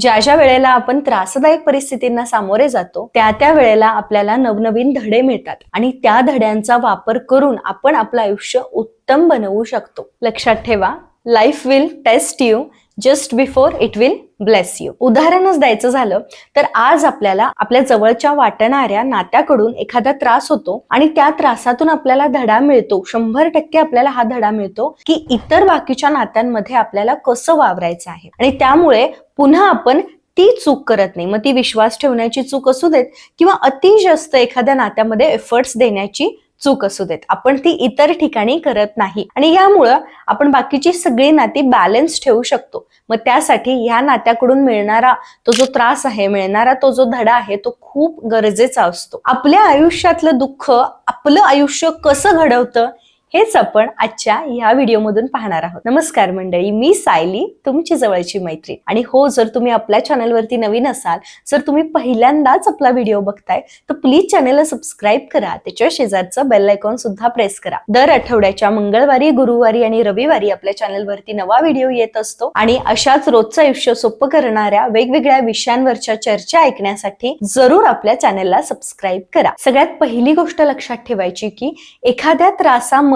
ज्या ज्या वेळेला आपण त्रासदायक परिस्थितींना सामोरे जातो त्या त्या वेळेला आपल्याला नवनवीन धडे मिळतात. आणि त्या धड्यांचा वापर करून आपण आपलं आयुष्य उत्तम बनवू शकतो. लक्षात ठेवा life will test you just before it will bless you उदाहरणच द्यायचं झालं तर आज आपल्याला आपल्या जवळच्या वाटणाऱ्या नात्याकडून एखादा त्रास होतो आणि त्या त्रासातून आपल्याला धडा मिळतो. शंभर टक्के आपल्याला हा धडा मिळतो की इतर बाकीच्या नात्यांमध्ये आपल्याला कसं वावरायचं आहे. आणि त्यामुळे पुन्हा आपण ती चूक करत नाही. मग ती विश्वास ठेवण्याची चूक असू देत किंवा अति जास्त एखाद्या नात्यामध्ये एफर्ट्स देण्याची चूक असू देत. आपण ती इतर ठिकाणी करत नाही. आणि यामुळं आपण बाकीची सगळी नाती बॅलन्स ठेवू शकतो. मग त्यासाठी ह्या नात्याकडून मिळणारा तो जो त्रास आहे मिळणारा तो जो धडा आहे तो खूप गरजेचा असतो. आपल्या आयुष्यातलं दुःख आपलं आयुष्य कसं घडवतं हेच आपण आजच्या या व्हिडिओमधून पाहणार आहोत. नमस्कार मंडळी मी सायली तुमची जवळची मैत्री. आणि हो जर तुम्ही आपल्या चॅनलवरती नवीन असाल जर तुम्ही पहिल्यांदाच आपला व्हिडिओ बघताय तर प्लीज चॅनलला सबस्क्राईब करा. त्याच्या शेजारचं बेल आयकॉन सुद्धा प्रेस करा. दर आठवड्याच्या मंगळवारी गुरुवारी आणि रविवारी आपल्या चॅनलवरती नवा व्हिडिओ येत असतो. आणि अशाच रोजचं आयुष्य सोपं करणाऱ्या वेगवेगळ्या विषयांवरच्या चर्चा ऐकण्यासाठी जरूर आपल्या चॅनलला सबस्क्राईब करा. सगळ्यात पहिली गोष्ट लक्षात ठेवायची की एखाद्या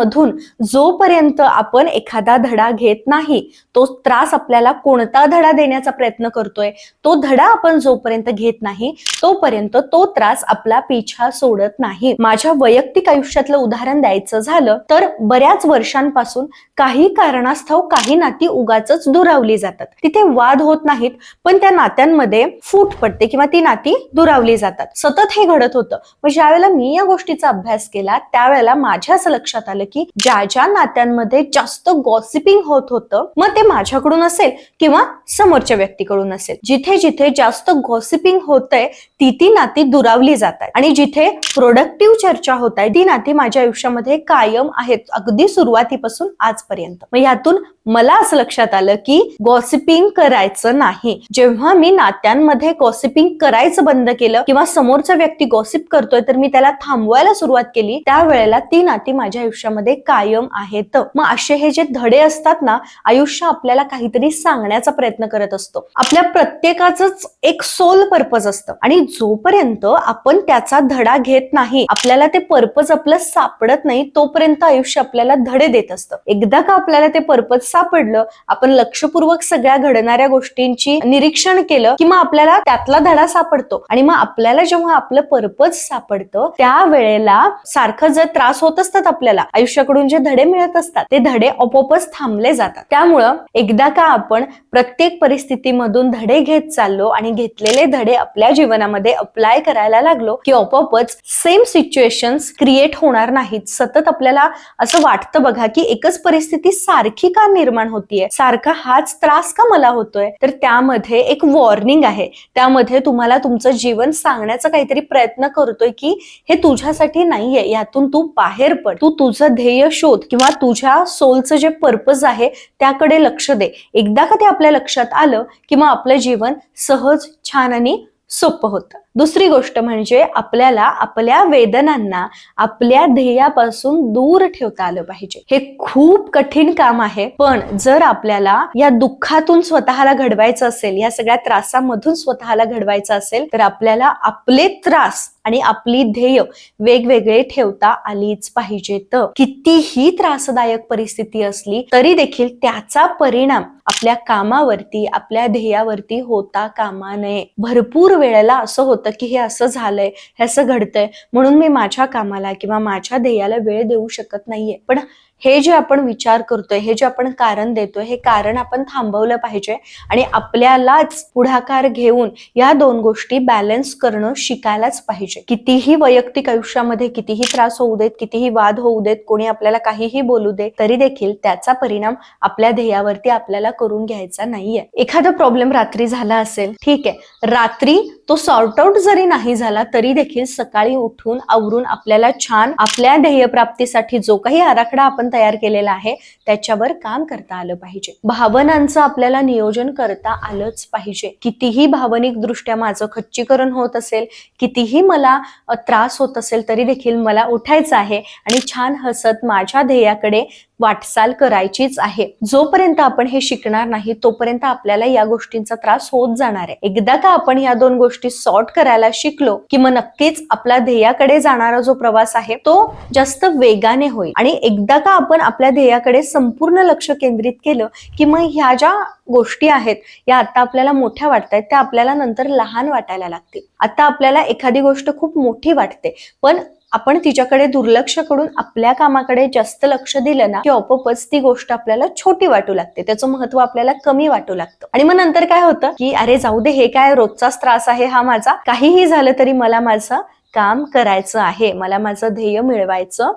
मधून जोपर्यंत आपण एखादा धडा घेत नाही तो त्रास आपल्याला कोणता धडा देण्याचा प्रयत्न करतोय तो धडा आपण जोपर्यंत घेत नाही तोपर्यंत तो त्रास आपला पिछा सोडत नाही. माझ्या वैयक्तिक आयुष्यातलं उदाहरण द्यायचं झालं तर बऱ्याच वर्षांपासून काही कारणास्तव काही नाती उगाच दुरावली जातात. तिथे वाद होत नाहीत पण त्या नात्यांमध्ये फूट पडते किंवा ती नाती दुरावली जातात. सतत हे घडत होतं. मग ज्यावेळेला मी या गोष्टीचा अभ्यास केला त्यावेळेला माझ्या असं लक्षात आलं की ज्या ज्या नात्यांमध्ये जास्त गॉसिपिंग होत होतं मग ते माझ्याकडून असेल किंवा समोरच्या व्यक्तीकडून असेल. जिथे जिथे जास्त गॉसिपिंग होतंय ती ती नाती दुरावली जात आहेत आणि जिथे प्रोडक्टिव्ह चर्चा होत आहे ती नाती माझ्या आयुष्यामध्ये कायम आहेत अगदी सुरुवातीपासून आजपर्यंत. मग यातून मला असं लक्षात आलं की गॉसिपिंग करायचं नाही. जेव्हा मी नात्यांमध्ये गॉसिपिंग करायचं बंद केलं किंवा समोरचा व्यक्ती गॉसिप करतोय तर मी त्याला थांबवायला सुरुवात केली त्यावेळेला ती नाती माझ्या आयुष्यामध्ये कायम आहेत. मग असे हे जे धडे असतात ना आयुष्य आपल्याला काहीतरी सांगण्याचा प्रयत्न करत असतो. आपल्या प्रत्येकाच एक सोल पर्पज असतं. आणि जोपर्यंत आपण त्याचा धडा घेत नाही आपल्याला ते पर्पज आपलं सापडत नाही तोपर्यंत आयुष्य आपल्याला धडे देत असतं. एकदा का आपल्याला ते पर्पज सापडलं आपण लक्षपूर्वक सगळ्या घडणाऱ्या गोष्टींची निरीक्षण केलं की मग आपल्याला त्यातला धडा सापडतो. आणि मग आपल्याला जेव्हा आपलं पर्पज सापडतं त्या वेळेला सारखं जर त्रास होत असतात आपल्याला आयुष्याकडून जे धडे मिळत असतात ते धडे आपोआपच थांबले जातात. त्यामुळं एकदा का आपण प्रत्येक परिस्थितीमधून धडे घेत चाललो आणि घेतलेले धडे आपल्या जीवनामध्ये अप्लाय करायला लागलो की आपोआपच सेम सिच्युएशन क्रिएट होणार नाहीत. सतत आपल्याला असं वाटतं बघा की एकच परिस्थिती सारखी का निर्माण होतीये? सारखा हाच त्रास का मला होतोय? तर त्यामध्ये एक वॉर्निंग आहे. त्यामध्ये तुम्हाला तुमचं जीवन सांगण्याचा काहीतरी प्रयत्न करतोय की हे तुझ्यासाठी नाहीये यातून तू बाहेर पड. तू तुझं ध्येय शोध किंवा तुझ्या सोलचं जे पर्पज आहे त्याकडे लक्ष दे. एकदा का ते आपल्या लक्षात आलं की मग आपलं जीवन सहज छान आणि सोपं होतं. दुसरी गोष्ट म्हणजे आपल्याला आपल्या वेदनांना आपल्या ध्येयापासून दूर ठेवता आलं पाहिजे. हे खूप कठीण काम आहे पण जर आपल्याला या दुःखातून स्वतःला घडवायचं असेल या सगळ्या त्रासामधून स्वतःला घडवायचं असेल तर आपल्याला आपले त्रास आणि आपली ध्येय वेगवेगळे ठेवता आलीच पाहिजेत. कितीही त्रासदायक परिस्थिती असली तरी देखील त्याचा परिणाम आपल्या कामावरती आपल्या ध्येयावरती होता कामा नये. भरपूर वेळेला असं होतं की हे असं झालंय हे असं घडतंय म्हणून मी माझ्या कामाला किंवा माझ्या ध्येयाला वेळ देऊ शकत नाहीये. पण हे जे आपण विचार करतोय हे जे आपण कारण देतोय हे कारण आपण थांबवलं पाहिजे आणि आपल्यालाच पुढाकार घेऊन या दोन गोष्टी बॅलन्स करणं शिकायलाच पाहिजे. कितीही वैयक्तिक आयुष्यामध्ये कितीही त्रास होऊ देत कितीही वाद होऊ देत कोणी आपल्याला काहीही बोलू दे तरी देखील त्याचा परिणाम आपल्या ध्येयावरती आपल्याला करून घ्यायचा नाहीये. एखादा प्रॉब्लेम रात्री झाला असेल ठीक आहे. रात्री तो सॉर्ट आउट जरी नाही झाला तरी देखील सकाळी उठून आवरून आपल्याला छान आपल्या ध्येयप्राप्तीसाठी जो काही आराखडा आपण तयार केलेला आहे त्याच्यावर काम करता आलं पाहिजे. भावनांचं आपल्याला नियोजन करता आलंच पाहिजे. कितीही भावनिक दृष्ट्या माझं खच्चीकरण होत असेल कितीही मला त्रास होत असेल तरी देखील मला उठायचं आहे आणि छान हसत माझ्या ध्येयाकडे वाटचाल करायचीच आहे. जोपर्यंत आपण हे शिकणार नाही तोपर्यंत आपल्याला या गोष्टींचा त्रास होत जाणार आहे. एकदा का आपण या दोन गोष्टी सॉर्ट करायला शिकलो की मग नक्कीच आपला ध्येयाकडे जाणारा जो प्रवास आहे तो जास्त वेगाने होईल. आणि एकदा का आपण आपल्या ध्येयाकडे संपूर्ण लक्ष केंद्रित केलं की मग ह्या ज्या गोष्टी आहेत या आता आपल्याला मोठ्या वाटतायत त्या आपल्याला नंतर लहान वाटायला लागतील. आता आपल्याला एखादी गोष्ट खूप मोठी वाटते पण आपण तिच्याकडे दुर्लक्ष करून आपल्या कामाकडे जास्त लक्ष दिलं ना की आपोआपच ती गोष्ट आपल्याला छोटी वाटू लागते. त्याचं महत्त्व आपल्याला कमी वाटू लागतं. आणि मग नंतर काय होतं की अरे जाऊ दे हे काय रोजचाच त्रास आहे हा माझा. काहीही झालं तरी मला माझं काम करायचं आहे. मला माझं ध्येय मिळवायचं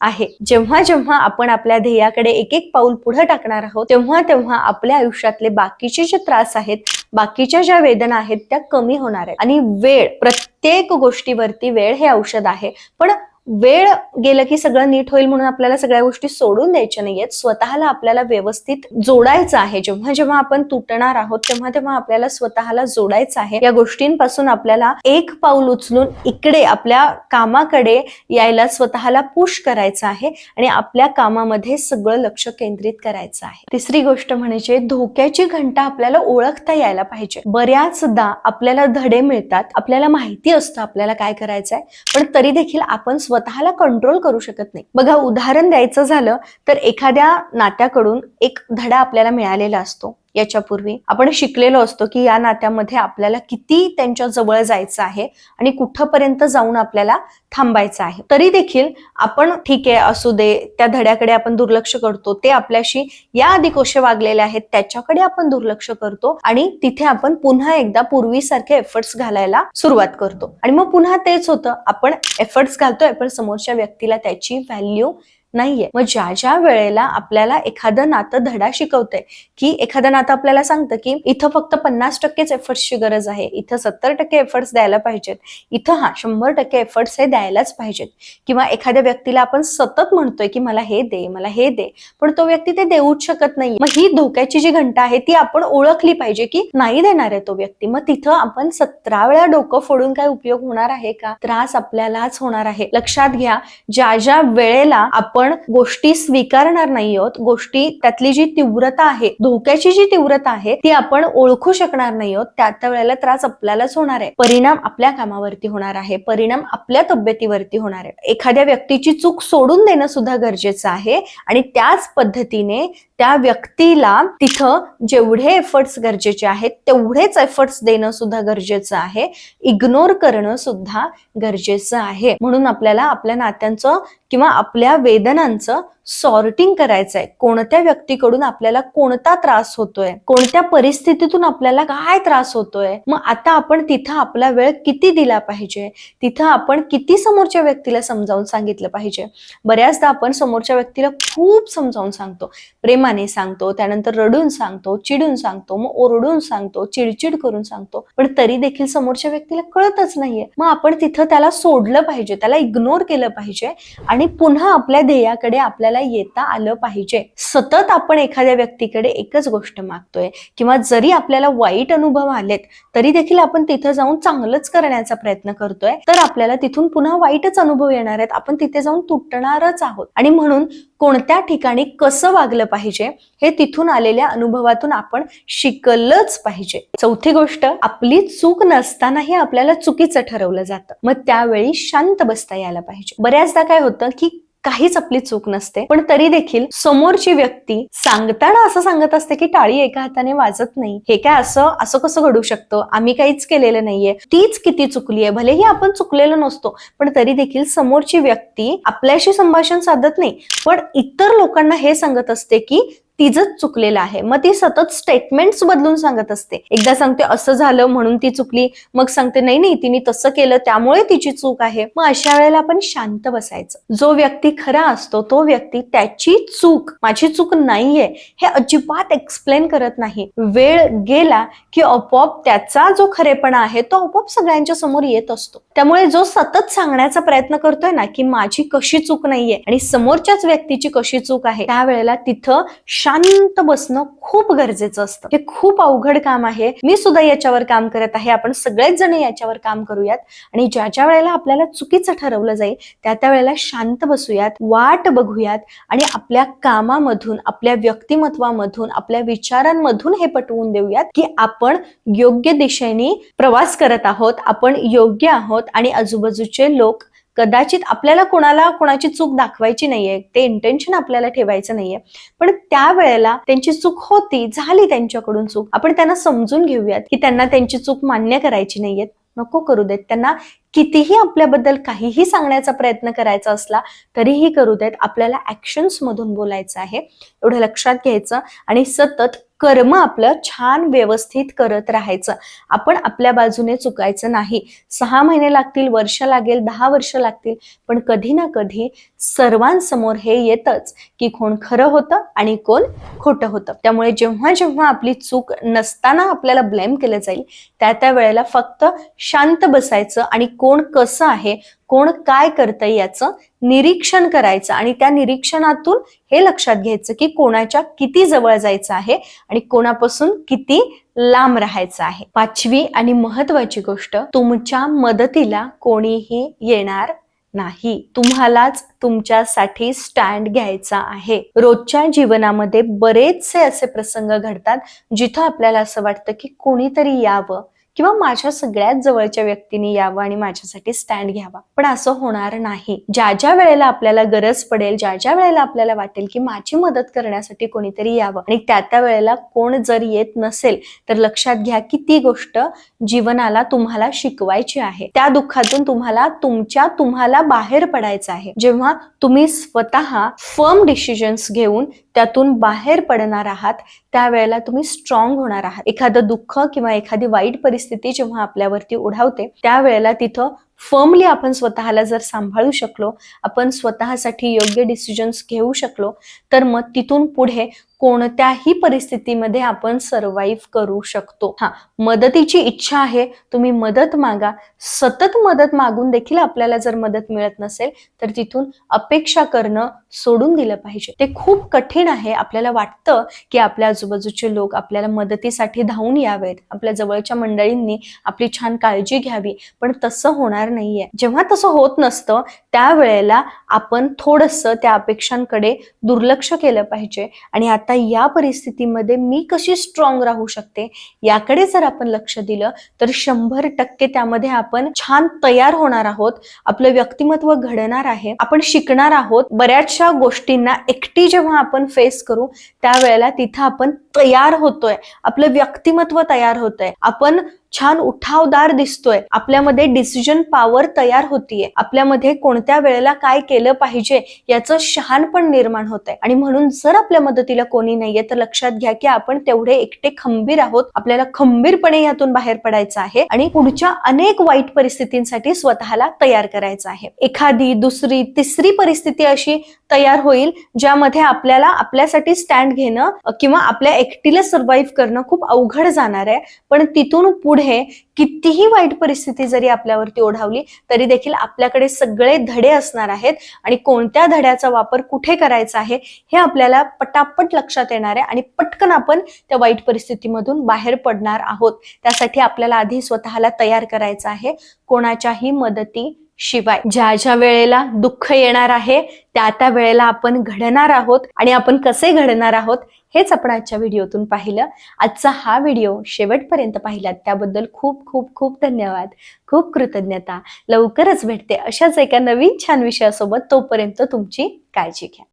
आहे. जेव्हा जेव्हा आपण आपल्या ध्येयाकडे एक एक पाऊल पुढे टाकणार आहोत तेव्हा तेव्हा आपल्या आयुष्यातले बाकीचे जे त्रास आहेत बाकीच्या ज्या वेदना आहेत त्या कमी होणार आहेत. आणि वेळ प्रत्येक गोष्टीवरती वेळ हे औषध आहे. पण वेळ गेलं की सगळं नीट होईल म्हणून आपल्याला सगळ्या गोष्टी सोडून द्यायच्या नाहीयेत. स्वतःला आपल्याला व्यवस्थित जोडायचं आहे. जेव्हा जेव्हा आपण तुटणार आहोत तेव्हा तेव्हा आपल्याला स्वतःला जोडायचं आहे. या गोष्टींपासून आपल्याला एक पाऊल उचलून इकडे आपल्या कामाकडे यायला स्वतःला पुश करायचं आहे आणि आपल्या कामामध्ये सगळं लक्ष केंद्रित करायचं आहे. तिसरी गोष्ट म्हणजे धोक्याची घंटा आपल्याला ओळखता यायला पाहिजे. बऱ्याचदा आपल्याला धडे मिळतात आपल्याला माहिती असतं आपल्याला काय करायचंय पण तरी देखील आपण स्वतःला कंट्रोल करू शकत नाही. बघा उदाहरण द्यायचं झालं तर एखाद्या नात्याकडून एक धडा आपल्याला मिळालेला असतो. याच्यापूर्वी आपण शिकलेलो असतो की या नात्यामध्ये आपल्याला किती त्यांच्या जवळ जायचं आहे आणि कुठपर्यंत जाऊन आपल्याला थांबायचं आहे. तरी देखील आपण ठीक आहे असू दे त्या धड्याकडे आपण दुर्लक्ष करतो ते आपल्याशी या आधी कोशे वागलेले आहेत त्याच्याकडे आपण दुर्लक्ष करतो आणि तिथे आपण पुन्हा एकदा पूर्वीसारखे एफर्ट्स घालायला सुरुवात करतो. आणि मग पुन्हा तेच होतं आपण एफर्ट्स घालतोय पण समोरच्या व्यक्तीला त्याची व्हॅल्यू नाहीये. मग ज्या ज्या वेळेला आपल्याला एखादं नातं धडा शिकवतंय की एखादं नातं आपल्याला सांगतं की इथं फक्त पन्नास टक्केच एफर्ट्सची गरज आहे इथं सत्तर टक्के एफर्ट्स द्यायला पाहिजेत इथं हा शंभर टक्के एफर्ट्स हे द्यायलाच पाहिजेत. किंवा एखाद्या व्यक्तीला आपण सतत म्हणतोय की मला हे दे मला हे दे पण तो व्यक्ती ते देऊच शकत नाही मग ही धोक्याची जी घंटा आहे ती आपण ओळखली पाहिजे की नाही देणार आहे तो व्यक्ती. मग तिथं आपण सतरा वेळा डोकं फोडून काय उपयोग होणार आहे का? त्रास आपल्यालाच होणार आहे. लक्षात घ्या ज्या ज्या वेळेला आपण गोष्टी स्वीकारणार नाही आहोत गोष्टी त्यातली जी तीव्रता आहे धोक्याची जी तीव्रता आहे ती आपण ओळखू शकणार नाही आहोत त्या त्या वेळेला त्रास आपल्यालाच होणार आहे. परिणाम आपल्या कामावरती होणार आहे परिणाम आपल्या तब्येतीवरती होणार आहे. एखाद्या व्यक्तीची चूक सोडून देणं सुद्धा गरजेचं आहे आणि त्याच पद्धतीने त्या व्यक्तीला तिथं जेवढे एफर्ट्स गरजेचे आहेत तेवढेच एफर्ट्स देणं सुद्धा गरजेचं आहे. इग्नोर करणं सुद्धा गरजेचं आहे. म्हणून आपल्याला आपल्या नात्यांचं किंवा आपल्या वेदनांचं सॉर्टिंग करायचं आहे कोणत्या व्यक्तीकडून आपल्याला कोणता त्रास होतोय? कोणत्या परिस्थितीतून आपल्याला काय त्रास होतोय? मग आता आपण तिथं आपला वेळ किती दिला पाहिजे? तिथं आपण किती समोरच्या व्यक्तीला समजावून सांगितलं पाहिजे? बऱ्याचदा आपण समोरच्या व्यक्तीला खूप समजावून सांगतो. प्रेमा प्रेमाने सांगतो त्यानंतर रडून सांगतो चिडून सांगतो मग ओरडून सांगतो चिडचिड करून सांगतो. पण तरी देखील समोरच्या व्यक्तीला कळतच नाहीये. मग आपण तिथं त्याला सोडलं पाहिजे त्याला इग्नोर केलं पाहिजे आणि पुन्हा आपल्या ध्येयाकडे आपल्याला येता आलं पाहिजे. सतत आपण एखाद्या व्यक्तीकडे एकच गोष्ट मागतोय किंवा जरी आपल्याला वाईट अनुभव आलेत तरी देखील आपण तिथं जाऊन चांगलंच करण्याचा प्रयत्न करतोय तर आपल्याला तिथून पुन्हा वाईटच अनुभव येणार आहेत. आपण तिथे जाऊन तुटणारच आहोत. आणि म्हणून कोणत्या ठिकाणी कसं वागलं पाहिजे हे तिथून आलेल्या अनुभवातून आपण शिकलंच पाहिजे. चौथी गोष्ट आपली चूक नसतानाही आपल्याला चुकीचं ठरवलं जातं. मग त्यावेळी शांत बसता यायला पाहिजे. बऱ्याचदा काय होतं की काहीच आपली चूक नसते. पण तरी देखील समोरची व्यक्ती सांगताना असं सांगत असते की टाळी एका हाताने वाजत नाही. हे काय असं असं कसं घडू शकतं? आम्ही काहीच केलेलं नाहीये. तीच किती चुकली आहे भलेही आपण चुकलेलो नसतो पण तरी देखील समोरची व्यक्ती आपल्याशी संभाषण साधत नाही. पण इतर लोकांना हे सांगत असते की तिचंच चुकलेलं आहे. मग ती सतत स्टेटमेंट्स बदलून सांगत असते. एकदा सांगते असं झालं म्हणून ती चुकली. मग सांगते नाही नाही तिने तसं केलं त्यामुळे तिची चूक आहे. मग अशा वेळेला आपण शांत बसायचं. जो व्यक्ती खरा असतो तो व्यक्ती त्याची चूक माझी चूक नाहीये हे अजिबात एक्सप्लेन करत नाही. वेळ गेला की आपोआप त्याचा जो खरेपणा आहे तो आपोआप सगळ्यांच्या समोर येत असतो. त्यामुळे जो सतत सांगण्याचा प्रयत्न करतोय ना की माझी कशी चूक नाहीये आणि समोरच्याच व्यक्तीची कशी चूक आहे त्यावेळेला तिथं शांत बसणं खूप गरजेचं असतं. हे खूप अवघड काम आहे. मी सुद्धा याच्यावर काम करत आहे. आपण सगळेच जण याच्यावर काम करूयात. आणि ज्या ज्या वेळेला आपल्याला चुकीचं ठरवलं जाईल त्या त्या वेळेला शांत बसूयात वाट बघूयात आणि आपल्या कामामधून आपल्या व्यक्तिमत्वामधून आपल्या विचारांमधून हे पटवून देऊयात की आपण योग्य दिशेने प्रवास करत आहोत आपण योग्य आहोत आणि आजूबाजूचे लोक कदाचित आपल्याला कोणाला कोणाची चूक दाखवायची नाहीये ते इंटेन्शन आपल्याला ठेवायचं नाहीये. पण त्यावेळेला त्यांची चूक होती झाली त्यांच्याकडून चूक. आपण त्यांना समजून घेऊयात की त्यांना त्यांची चूक मान्य करायची नाहीये. नको करू देत. त्यांना कितीही आपल्याबद्दल काहीही सांगण्याचा प्रयत्न करायचा असला तरीही करू देत आपल्याला ऍक्शन्स मधून बोलायचं आहे. एवढं लक्षात घ्यायचं आणि सतत कर्म आपलं छान व्यवस्थित करत राहायचं. आपण आपल्या बाजूने चुकायचं नाही. सहा महिने लागतील वर्ष लागेल दहा वर्ष लागतील पण कधी ना कधी सर्वांसमोर हे येतच की कोण खरं होतं आणि कोण खोटं होतं. त्यामुळे जेव्हा जेव्हा आपली चूक नसताना आपल्याला ब्लेम केलं जाईल त्या त्या वेळेला फक्त शांत बसायचं आणि कोण कसं आहे कोण काय करतंय याचं निरीक्षण करायचं आणि त्या निरीक्षणातून हे लक्षात घ्यायचं की कोणाच्या किती जवळ जायचं आहे आणि कोणापासून किती लांब राहायचं आहे. पाचवी आणि महत्वाची गोष्ट तुमच्या मदतीला कोणीही येणार नाही. तुम्हालाच तुमच्यासाठी स्टँड घ्यायचा आहे. रोजच्या जीवनामध्ये बरेचसे असे प्रसंग घडतात जिथं आपल्याला असं वाटतं की कोणीतरी यावं. किंवा माझ्या सगळ्यात जवळच्या व्यक्तीने यावं आणि माझ्यासाठी स्टँड घ्यावा. पण असं होणार नाही. ज्या ज्या वेळेला आपल्याला गरज पडेल ज्या ज्या वेळेला आपल्याला वाटेल की माझी मदत करण्यासाठी कोणीतरी यावं आणि त्या त्या वेळेला कोण जर येत नसेल तर लक्षात घ्या की ती गोष्ट जीवनाला तुम्हाला शिकवायची आहे. त्या दुःखातून तुम्हाला तुमच्या तुम्हाला बाहेर पडायचं आहे. जेव्हा तुम्ही स्वतः फर्म डिसिजन्स घेऊन त्यातून बाहेर पडणार आहात त्यावेळेला तुम्ही स्ट्रॉंग होणार आहात. एखादं दुःख किंवा एखादी वाईट परिस्थिती जेव्हा आपल्यावरती उडावते त्यावेळेला तिथं फर्मली आपण स्वतःला जर सांभाळू शकलो आपण स्वतःसाठी योग्य डिसिजन्स घेऊ शकलो तर मग तिथून पुढे कोणत्याही परिस्थितीमध्ये आपण सर्वाईव्ह करू शकतो. हा मदतीची इच्छा आहे तुम्ही मदत मागा. सतत मदत मागून देखील आपल्याला जर मदत मिळत नसेल तर तिथून अपेक्षा करणं सोडून दिलं पाहिजे. ते खूप कठीण आहे. आपल्याला वाटतं की आपल्या आजूबाजूचे लोक आपल्याला मदतीसाठी धावून यावेत. आपल्या जवळच्या मंडळींनी आपली छान काळजी घ्यावी. पण तसं होणार नाहीये. जेव्हा तसं होत नसतं त्यावेळेला आपण थोडस त्या अपेक्षांकडे दुर्लक्ष केलं पाहिजे. आणि आता या परिस्थितीमध्ये मी कशी स्ट्रॉंग राहू शकते याकडे जर आपण लक्ष दिलं तर शंभर टक्के त्यामध्ये आपण छान तयार होणार आहोत. आपलं व्यक्तिमत्व घडणार आहे. आपण शिकणार आहोत. बऱ्याचशा गोष्टींना एकटी जेव्हा आपण फेस करू त्यावेळेला तिथं आपण तयार होतोय. आपलं व्यक्तिमत्व तयार होतंय. आपण छान उठावदार दिसतोय. आपल्यामध्ये डिसिजन पॉवर तयार होतीये. आपल्यामध्ये कोणत्या वेळेला काय केलं पाहिजे याचं शहाणपण निर्माण होत आहे आणि म्हणून जर आपल्या मदतीला कोणी नाहीये तर लक्षात घ्या की आपण तेवढे एकटे खंबीर आहोत. आपल्याला खंबीरपणे यातून बाहेर पडायचं आहे आणि पुढच्या अनेक वाईट परिस्थितींसाठी स्वतःला तयार करायचं आहे. एखादी दुसरी तिसरी परिस्थिती अशी तयार होईल ज्यामध्ये आपल्याला आपल्यासाठी स्टँड घेणं किंवा आपल्या एकटीला सर्व्हाइव्ह करणं खूप अवघड जाणार आहे. पण तिथून पुढे पुढे कितीही वाईट परिस्थिती जरी आपल्यावरती ओढावली तरी देखील आपल्याकडे सगळे धडे असणार आहेत आणि कोणत्या धड्याचा वापर कुठे करायचा आहे हे आपल्याला पटापट लक्षात येणार आहे आणि पटकन आपण त्या वाईट परिस्थितीमधून बाहेर पडणार आहोत. त्यासाठी आपल्याला आधी स्वतःला तयार करायचं आहे. कोणाच्याही मदती शिवाय ज्या ज्या वेळेला दुःख येणार आहे त्या त्या वेळेला आपण घडणार आहोत आणि आपण कसे घडणार आहोत हेच आपण आजच्या व्हिडिओतून पाहिलं. आजचा हा व्हिडिओ शेवटपर्यंत पाहिलात त्याबद्दल खूप खूप खूप धन्यवाद. खूप कृतज्ञता. लवकरच भेटते अशाच एका नवीन छान विषयासोबत. तोपर्यंत तुमची काळजी घ्या.